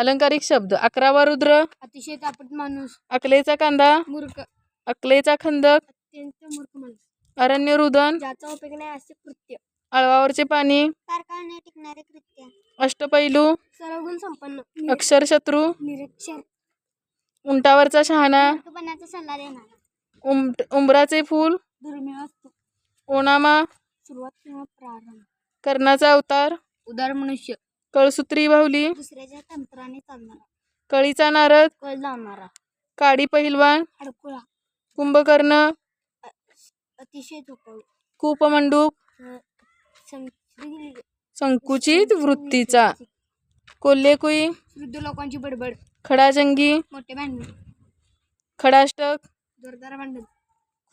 अलंकारिक शब्द. अकरावा रुद्र. अतिशय तापट माणूस. अकलेचा कांदा. मूर्ख. अकलेचा खंदक. अत्यंत मूर्ख माणूस. अरण्य रुदन. ज्याचा उपयोग नाही असे कृत्य. अळवावरचे पाणी. टिकणारे कृत्य. अष्टपैलू. सर्वगुण संपन्न. अक्षरशत्रू. निरक्षर. उंटावरचा शहाणा. मूर्खपणाचा सल्ला देणार. उमट उंबराचे फूल. दुर्मिळ असतो ओणामा सुरुवात किंवा प्रारंभ. कर्णाचा अवतार. उदार मनुष्य. कळसूत्री बाहुली दुसऱ्याच्या तंत्राने चालणारा. कळीचा नारद कळ लावणारा. काडी पहिलवान अडकुळा. कुंभकर्ण अतिशय झोपवू कूपमंडूक संकुचित वृत्तीचा. कोल्हेकुई वृद्ध लोकांची बडबड. खडाजंगी मोठे भांडण खडाष्टक जोरदार भांडण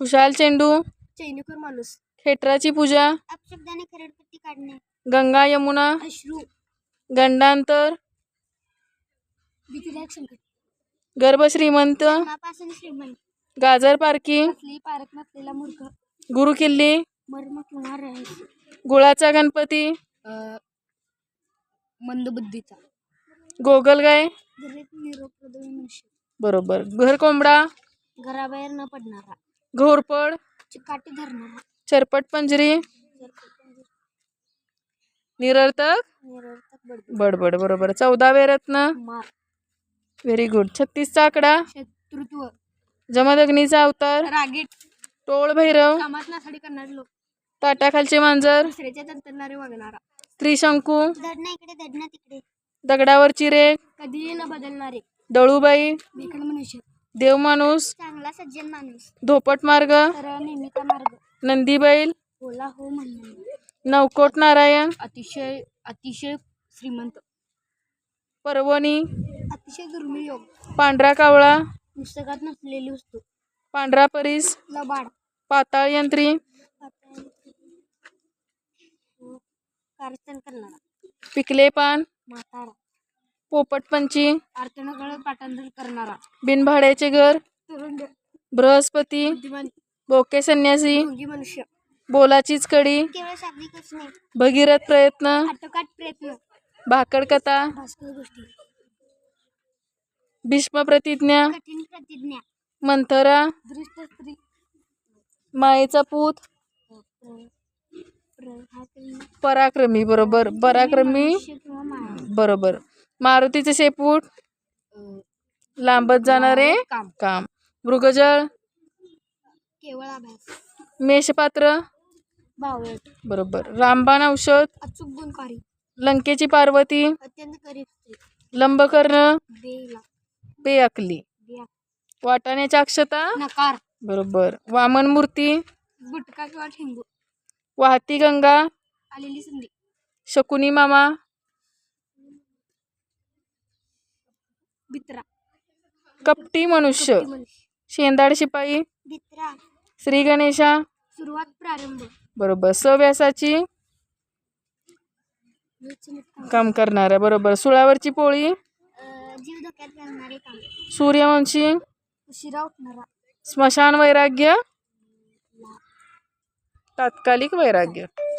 खुशाल चेंडू चैनिकर माणूस. खेटराची पूजा अपशब्दाने खरडपट्टी काढणे. गंगा यमुना अश्रू. गंडांतर भीतीदायक संकट गर्भ श्रीमंत जन्मापासून श्रीमंत. गाजर पारकी कसली पारख नसलेला मूर्ख. गुरु किल्ली गुळाचा गणपती मंदबुद्धीचा. निरोपद्रवी मनुष्य. बरोबर. घर कोंबडा घराबाहेर न पडणारा. घोरपड चिकाटी धरणारा. चरपट पंजरी. निरर्थक निरर्थक. बडबड बरोबर. चौदावे रत्न. व्हेरी गुड छत्तीसचा आकडा. शत्रुत्व. जमदग्नीचा अवतार. रागीट. टोळ भैरव. ताटाखालचे मांजर. त्रिशंकू दगडावरची रेख कधीही न बदलणारे. दळूबाई. मनुष्य. देवमाणूस चांगला सज्जन माणूस. धोपट मार्ग. मार्ग. नंदीबैल. हो नवकोट नारायण. अतिशय अतिशय श्रीमंत. पर्वणी अतिशय दुर्मिळ योग. पांढरा कावळा. पुस्तकात नसलेली वस्तू. पांढरा परीस. लबाड. पाताळ यंत्री. कारस्थान करणारा. पिकले पान. म्हातारा. पोपटपंची अर्थनकळ पाठांतर करणारा. बिनभाड्याचे घर. तुरुंड बृहस्पती. बुद्धिमान. बोके संन्यासी. मनुष्य. बोलाचीच कडी. केवळ भगीरथ प्रयत्न. आटोकाट प्रयत्न. भाकड कथा भीष्म प्रतिज्ञा. मंथरा मायेचा पूत पराक्रमी बरोबर पराक्रमी बरोबर. मारुतीचे शेपूट लांबत जाणारे काम. मृगजळ मेषपात्र बरोबर. रामबाण औषध अचूक गुणकारी. लंकेची पार्वती अत्यंत गरीब स्त्री लंबकर्ण बिया वाटाण्याच्या अक्षता? नकार. बरोबर. वामन मूर्ती? किंवा ठेंगू. वाहती गंगा? आलेली संधी. शकुनी मामा? बित्रा. कपटी मनुष्य. मनुष्य. शेंदाड शिपाई? श्री गणेशा? सुरुवात प्रारंभ. बरोबर. सव्यासाची? काम करणाऱ्या बरोबर. सुळावरची पोळी? जीव धोक्यात घालणारे काम. सूर्यवंशी? उशिरा उठणारा. स्मशान वैराग्य? तात्कालिक वैराग्य.